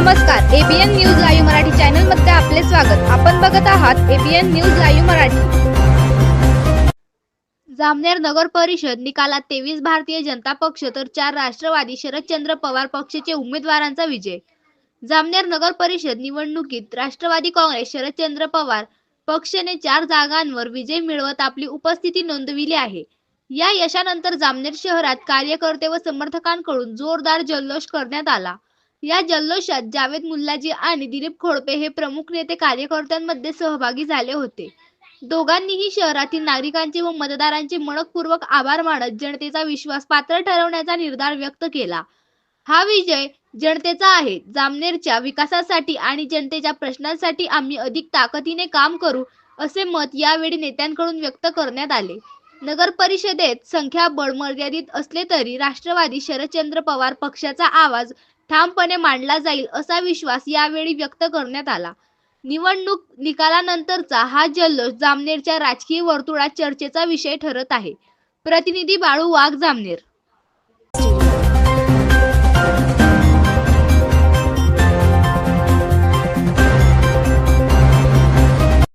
नमस्कार ABN news live Marathi चॅनलमध्ये आपले स्वागत. आपण बघत आहात ABN news live Marathi. Jamner नगर परिषद निकालात तेवीस भारतीय जनता पक्ष तर चार राष्ट्रवादी शरदचंद्र पवार पक्षाचे उमेदवारांचा विजय. जामनेर नगर परिषद निवडणुकीत राष्ट्रवादी काँग्रेस शरदचंद्र पवार पक्षाने चार जागांवर विजय मिळवत आपली उपस्थिती नोंदविली आहे. या यशानंतर जामनेर शहरात कार्यकर्ते व समर्थकांकडून जोरदार जल्लोष करण्यात आला. या जल्लोषात जावेद मुल्लाजी आणि दिलीप खोडपे हे प्रमुख नेते कार्यकर्त्यांमध्ये सहभागी झाले होते. दोघांनीही शहरातील नागरिकांचे व मतदारांचे मनपूर्वक आभार मानत जनतेचा विश्वास पात्र ठरवण्याचा निर्धार व्यक्त केला. हा विजय जनतेचा आहे. जामनेरच्या विकासासाठी आणि जनतेच्या प्रश्नांसाठी आम्ही अधिक ताकदीने काम करू असे मत यावेळी नेत्यांकडून व्यक्त करण्यात आले. नगर परिषदेत संख्याबळ मर्यादित असले तरी राष्ट्रवादी शरदचंद्र पवार पक्षाचा आवाज ठामपणे मांडला जाईल असा विश्वास यावेळी व्यक्त करण्यात आला. निवडणूक निकालानंतरचा हा जल्लोष जामनेरच्या राजकीय वर्तुळात चर्चेचा विषय ठरत आहे. प्रतिनिधी बाळू वाघ जामनेर.